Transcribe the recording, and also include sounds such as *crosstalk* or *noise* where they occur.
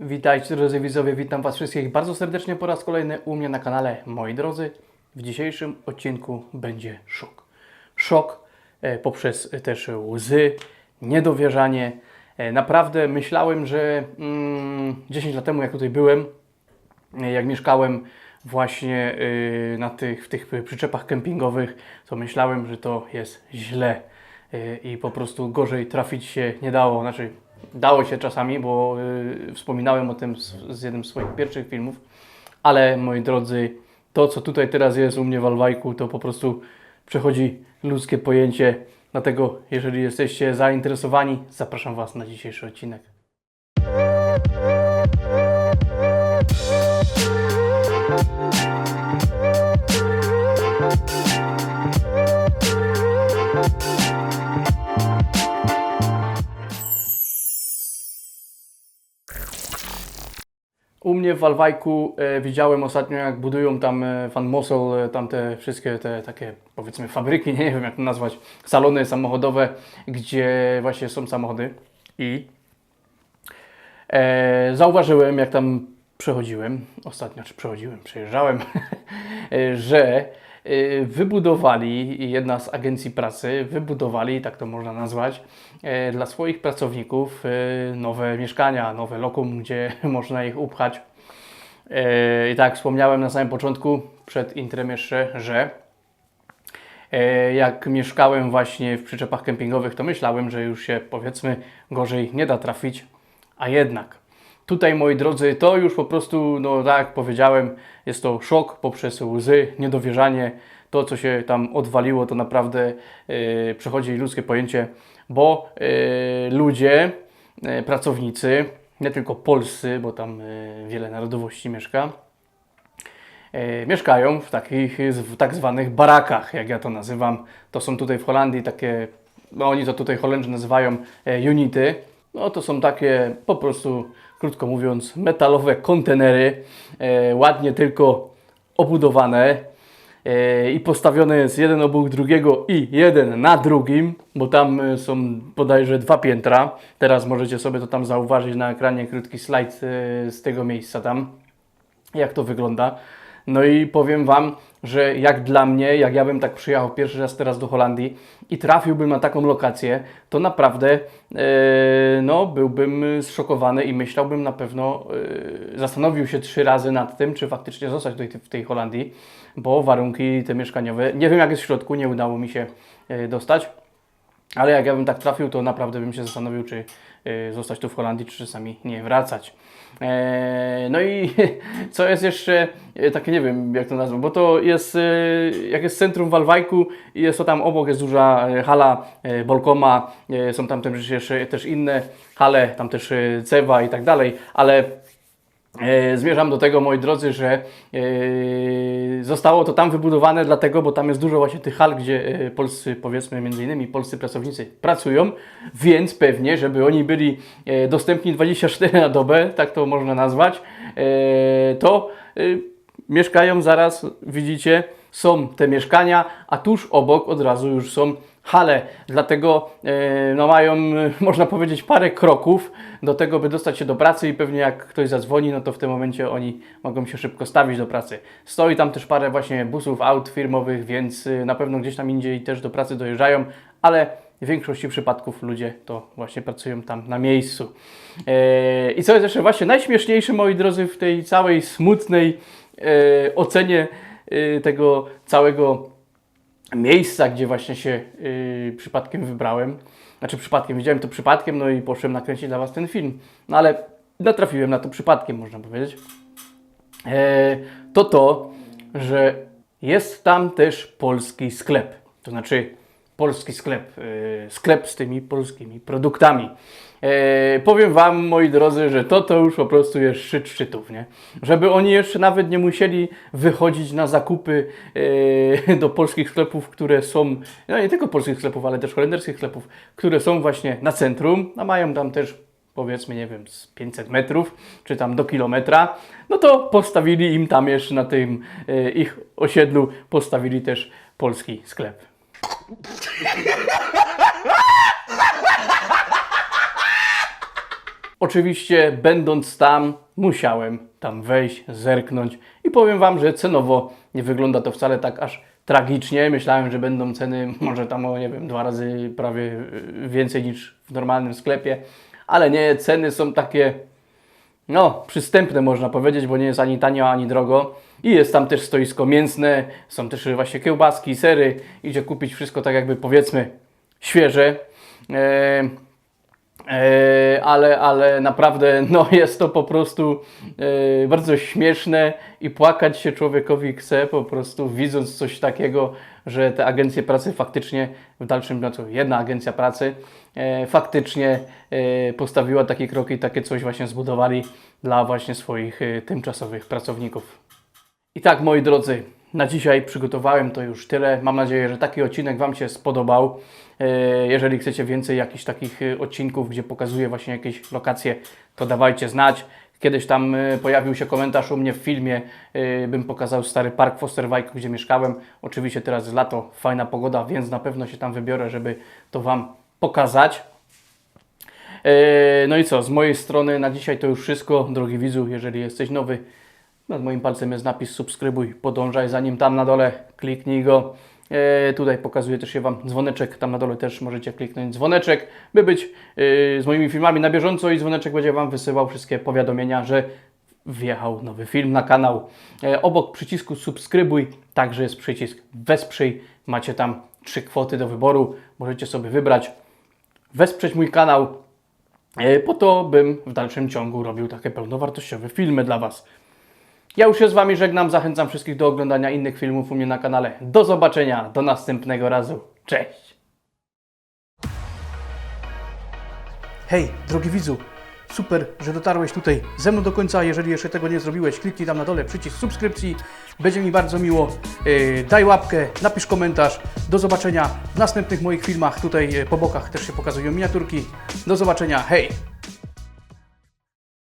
Witajcie drodzy widzowie, witam Was wszystkich bardzo serdecznie po raz kolejny u mnie na kanale. Moi drodzy, w dzisiejszym odcinku będzie szok. Szok e, poprzez też łzy, niedowierzanie. E, naprawdę myślałem, że mm, 10 lat temu jak tutaj byłem, e, jak mieszkałem właśnie na tych, w tych przyczepach kempingowych, to myślałem, że to jest źle i po prostu gorzej trafić się nie dało. Znaczy, dało się czasami, bo y, wspominałem o tym z, z jednym z swoich pierwszych filmów, ale moi drodzy, to co tutaj teraz jest u mnie w Alwajku, to po prostu przechodzi ludzkie pojęcie. Dlatego, jeżeli jesteście zainteresowani, zapraszam Was na dzisiejszy odcinek. W Walwajku e, widziałem ostatnio, jak budują tam e, Van Mossel, e, tam te wszystkie te takie powiedzmy fabryki, *laughs* nie wiem jak to nazwać, salony samochodowe, gdzie właśnie są samochody. I e, zauważyłem, jak tam przechodziłem, ostatnio czy przechodziłem, przejeżdżałem, *laughs* e, że wybudowali, jedna z agencji pracy, wybudowali, tak to można nazwać, e, dla swoich pracowników e, nowe mieszkania, nowe lokum, gdzie *laughs* można ich upchać. I tak wspomniałem na samym początku, przed intrem jeszcze, że jak mieszkałem właśnie w przyczepach kempingowych, to myślałem, że już się powiedzmy gorzej nie da trafić, a jednak. Tutaj, moi drodzy, to już po prostu, no tak jak powiedziałem, jest to szok poprzez łzy, niedowierzanie. To, co się tam odwaliło, to naprawdę e, przechodzi ludzkie pojęcie, bo e, ludzie, e, pracownicy, nie tylko polscy, bo tam e, wiele narodowości mieszka, mieszkają w takich w tak zwanych barakach, jak ja to nazywam. To są tutaj w Holandii takie, no oni to tutaj Holendrzy nazywają unity. No to są takie po prostu, krótko mówiąc, metalowe kontenery, e, ładnie tylko obudowane e, i postawione jest jeden obok drugiego i jeden na drugim, bo tam e, są bodajże dwa piętra. Teraz możecie sobie to tam zauważyć na ekranie, krótki slajd e, z tego miejsca tam jak to wygląda. No i powiem Wam, że jak dla mnie, jak ja bym tak przyjechał pierwszy raz teraz do Holandii i trafiłbym na taką lokację, to naprawdę e, no, byłbym zszokowany i myślałbym na pewno, e, zastanowił się trzy razy nad tym, czy faktycznie zostać tutaj w tej Holandii, bo warunki te mieszkaniowe, nie wiem jak jest w środku, nie udało mi się e, dostać. Ale jak ja bym tak trafił, to naprawdę bym się zastanowił, czy y, zostać tu w Holandii, czy czasami nie wracać. E, no i *laughs* co jest jeszcze, e, takie nie wiem jak to nazwać, bo to jest, e, jak jest centrum w Walwajku i jest to tam obok, jest duża hala Bolkoma, są tam też jeszcze też inne hale, tam też Cewa i tak dalej, ale Zmierzam do tego, moi drodzy, że e, zostało to tam wybudowane dlatego, bo tam jest dużo właśnie tych hal, gdzie e, polscy, powiedzmy między innymi polscy pracownicy pracują, więc pewnie, żeby oni byli e, dostępni 24 na dobę, tak to można nazwać, e, to e, mieszkają zaraz, widzicie, są te mieszkania, a tuż obok od razu już są hale. Dlatego e, no, mają, *laughs* można powiedzieć, parę kroków do tego, by dostać się do pracy i pewnie jak ktoś zadzwoni, no to w tym momencie oni mogą się szybko stawić do pracy. Stoi tam też parę właśnie busów, aut firmowych, więc e, na pewno gdzieś tam indziej też do pracy dojeżdżają, ale w większości przypadków ludzie to właśnie pracują tam na miejscu. E, I co jest jeszcze właśnie najśmieszniejsze, moi drodzy, w tej całej smutnej ocenie e, tego całego miejsca, gdzie właśnie się y, przypadkiem wybrałem. Znaczy przypadkiem, widziałem to przypadkiem, no i poszedłem nakręcić dla Was ten film. No ale natrafiłem na to przypadkiem, można powiedzieć. E, to to, że jest tam też polski sklep. To znaczy polski sklep, e, sklep z tymi polskimi produktami. E, powiem Wam, moi drodzy, że to to już po prostu jest szczyt szczytów, nie? Żeby oni jeszcze nawet nie musieli wychodzić na zakupy e, do polskich sklepów, które są, no nie tylko polskich sklepów, ale też holenderskich sklepów, które są właśnie na centrum, a mają tam też powiedzmy, nie wiem, z 500 metrów, czy tam do kilometra, no to postawili im tam jeszcze na tym e, ich osiedlu, postawili też polski sklep. Oczywiście, będąc tam, musiałem tam wejść, zerknąć i powiem Wam, że cenowo nie wygląda to wcale tak aż tragicznie. Myślałem, że będą ceny może tam o, nie wiem, dwa razy prawie y, więcej niż w normalnym sklepie, ale nie, ceny są takie no, przystępne można powiedzieć, bo nie jest ani tanio, ani drogo. I jest tam też stoisko mięsne, są też właśnie kiełbaski, sery. Idzie kupić wszystko tak jakby powiedzmy świeże. E, e, ale, ale naprawdę *laughs* no, jest to po prostu e, bardzo śmieszne i płakać się człowiekowi chce po prostu widząc coś takiego, że te agencje pracy faktycznie w dalszym ciągu, jedna agencja pracy e, faktycznie e, postawiła takie kroki, takie coś właśnie zbudowali dla właśnie swoich e, tymczasowych pracowników. I tak, moi drodzy, na dzisiaj przygotowałem to już tyle. Mam nadzieję, że taki odcinek Wam się spodobał. E, Jeżeli chcecie więcej jakichś takich e, odcinków, gdzie pokazuję właśnie jakieś lokacje, to dawajcie znać. Kiedyś tam e, pojawił się komentarz u mnie w filmie, e, bym pokazał stary park w Osterwajku, gdzie mieszkałem. Oczywiście teraz jest lato, fajna pogoda, więc na pewno się tam wybiorę, żeby to Wam pokazać. E, No i co, z mojej strony na dzisiaj to już wszystko. Drogi widzu, jeżeli jesteś nowy, nad moim palcem jest napis subskrybuj, podążaj za nim tam na dole, kliknij go. E, tutaj pokazuje też się Wam dzwoneczek, tam na dole też możecie kliknąć dzwoneczek, by być e, z moimi filmami na bieżąco i dzwoneczek będzie Wam wysyłał wszystkie powiadomienia, że wjechał nowy film na kanał. E, obok przycisku subskrybuj także jest przycisk wesprzyj. Macie tam trzy kwoty do wyboru, możecie sobie wybrać, wesprzeć mój kanał, po to bym w dalszym ciągu robił takie pełnowartościowe filmy dla Was. Ja już się z Wami żegnam, zachęcam wszystkich do oglądania innych filmów u mnie na kanale. Do zobaczenia, do następnego razu. Cześć! Hej, drogi widzu, super, że dotarłeś tutaj ze mną do końca. Jeżeli jeszcze tego nie zrobiłeś, kliknij tam na dole przycisk subskrypcji. Będzie mi bardzo miło. Yy, daj łapkę, napisz komentarz. Do zobaczenia w następnych moich filmach. Tutaj yy, po bokach też się pokazują miniaturki. Do zobaczenia, hej!